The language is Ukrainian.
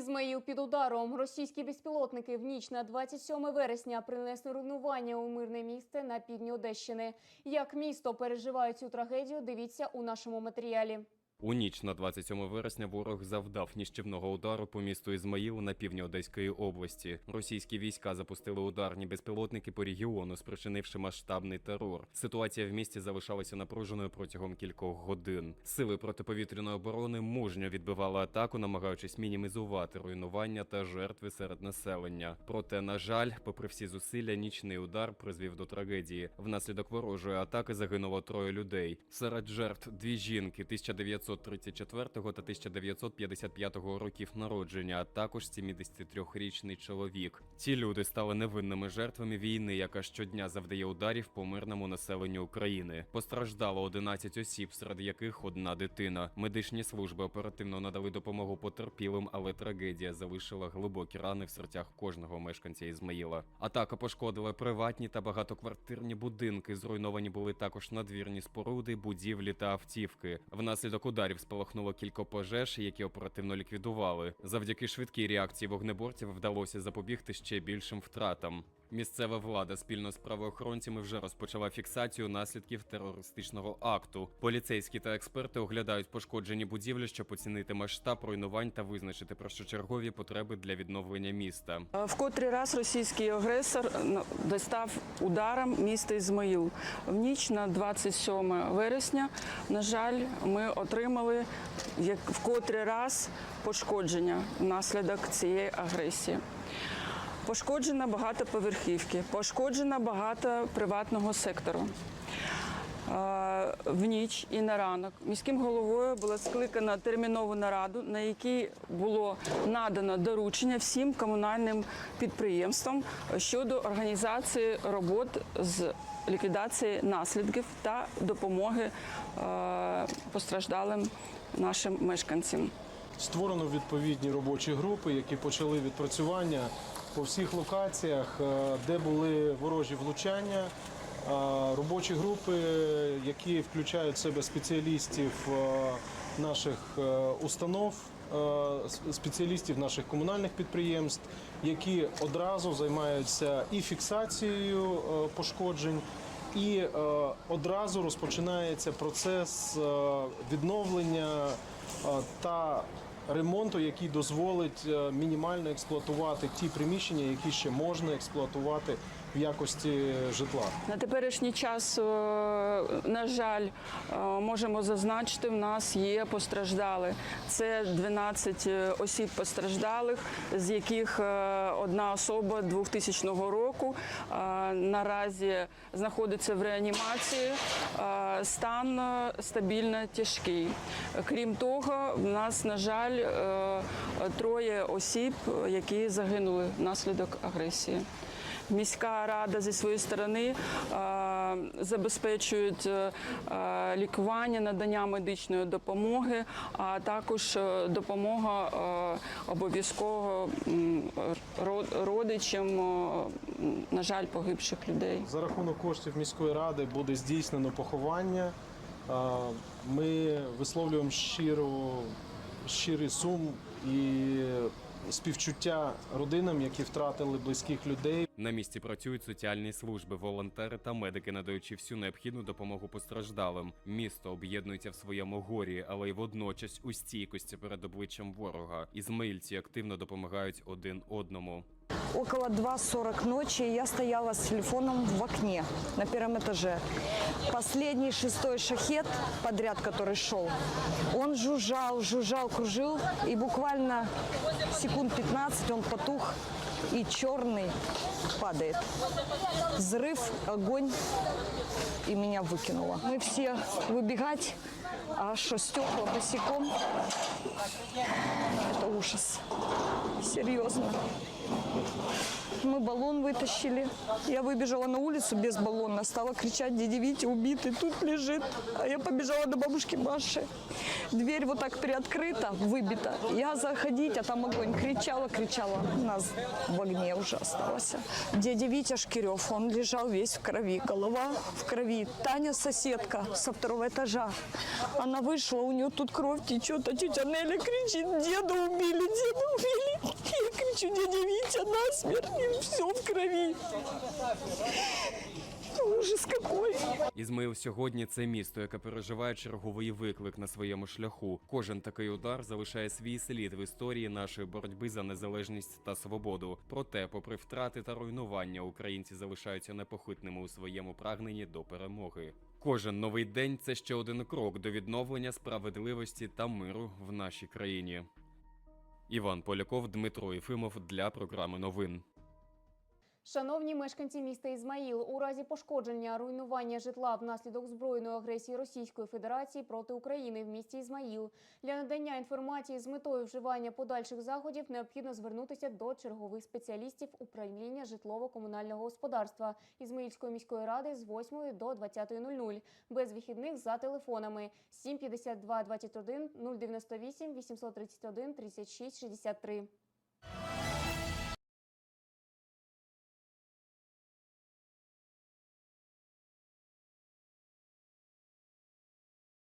Ізмаїл під ударом. Російські безпілотники в ніч на 27 вересня принесли руйнування у мирне місце на півдні Одещини. Як місто переживає цю трагедію, дивіться у нашому матеріалі. У ніч на 27 вересня ворог завдав ніщівного удару по місту Ізмаїл на півдні Одеської області. Російські війська запустили ударні безпілотники по регіону, спричинивши масштабний терор. Ситуація в місті залишалася напруженою протягом кількох годин. Сили протиповітряної оборони мужньо відбивали атаку, намагаючись мінімізувати руйнування та жертви серед населення. Проте, на жаль, попри всі зусилля, нічний удар призвів до трагедії. Внаслідок ворожої атаки загинуло троє людей. Серед жертв дві жінки 1934 та 1955 років народження, а також 73-річний чоловік. Ці люди стали невинними жертвами війни, яка щодня завдає ударів по мирному населенню України. Постраждало 11 осіб, серед яких одна дитина. Медичні служби оперативно надали допомогу потерпілим, але трагедія залишила глибокі рани в серцях кожного мешканця Ізмаїла. Атака пошкодила приватні та багатоквартирні будинки. Зруйновані були також надвірні споруди, будівлі та автівки. Внаслідок ударів спалахнуло кілька пожеж, які оперативно ліквідували. Завдяки швидкій реакції вогнеборців вдалося запобігти ще більшим втратам. Місцева влада спільно з правоохоронцями вже розпочала фіксацію наслідків терористичного акту. Поліцейські та експерти оглядають пошкоджені будівлі, щоб оцінити масштаб руйнувань та визначити першочергові потреби для відновлення міста. В котрий раз російський агресор ну, достав ударом місто Ізмаїл. В ніч на 27 вересня, на жаль, ми отримали як в котрий раз пошкодження внаслідок цієї агресії. Пошкоджено багато поверхівки, пошкоджено багато приватного сектору. Е, В ніч і на ранок міським головою було скликано термінову нараду, на якій було надано доручення всім комунальним підприємствам щодо організації робот з ліквідації наслідків та допомоги е, постраждалим нашим мешканцям. Створено відповідні робочі групи, які почали відпрацювання по всіх локаціях, е, де були ворожі влучання. Е, Робочі групи, які включають в себе спеціалістів е, наших установ, спеціалістів наших комунальних підприємств, які одразу займаються і фіксацією пошкоджень, і одразу розпочинається процес відновлення та ремонту, який дозволить е, мінімально експлуатувати ті приміщення, які ще можна експлуатувати в якості житла. На теперішній час, е, на жаль, е, можемо зазначити, в нас є постраждали. Це 12 осіб постраждалих, з яких е, одна особа 2000 року е, наразі знаходиться в реанімації. Е, Стан е, стабільно тяжкий. Крім того, в нас, на жаль, е, троє осіб, які загинули внаслідок агресії. Міська рада зі своєї сторони е, забезпечують е, лікування, надання медичної допомоги, а також е, допомога обов'язково родичам, на жаль, погибших людей. За рахунок коштів міської ради буде здійснено поховання. Ми висловлюємо щиру, щирий сум і співчуття родинам, які втратили близьких людей. На місці працюють соціальні служби, волонтери та медики, надаючи всю необхідну допомогу постраждалим. Місто об'єднується в своєму горі, але й водночас у стійкості перед обличчям ворога. Ізмаїльці активно допомагають один одному. Около 2.40 ночи я стояла с телефоном в окне на первом этаже. Последний шестой шахет подряд, который шел, он жужжал, жужжал, кружил, и буквально секунд 15 он потух, и черный падает. Взрыв, огонь, и меня выкинуло. Мы все выбегать, а что стекла босиком, это ужас. Серьезно. Мы баллон вытащили. Я выбежала на улицу без баллона, стала кричать, дядя Витя убитый, тут лежит. А я побежала до бабушки Маши. Дверь вот так приоткрыта, выбита. Я заходить, а там огонь. Кричала, кричала. У нас в огне уже осталось. Дядя Витя Шкирев, он лежал весь в крови. Голова в крови. Таня соседка со второго этажа. Она вышла, у нее тут кровь течет, а тетя Неля кричит, деда убили, деда убили. разбития насмерть, и все в крови. Ужас какой. Ізмаїл сьогодні це місто, яке переживає черговий виклик на своєму шляху. Кожен такий удар залишає свій слід в історії нашої боротьби за незалежність та свободу. Проте, попри втрати та руйнування, українці залишаються непохитними у своєму прагненні до перемоги. Кожен новий день це ще один крок до відновлення справедливості та миру в нашій країні. Іван Поляков, Дмитро Єфимов для програми новин. Шановні мешканці міста Ізмаїл, у разі пошкодження руйнування житла внаслідок збройної агресії Російської Федерації проти України в місті Ізмаїл для надання інформації з метою вживання подальших заходів необхідно звернутися до чергових спеціалістів управління житлово-комунального господарства Ізмаїльської міської ради з 8 до 20.00 без вихідних за телефонами 752 21 098 831 36 63.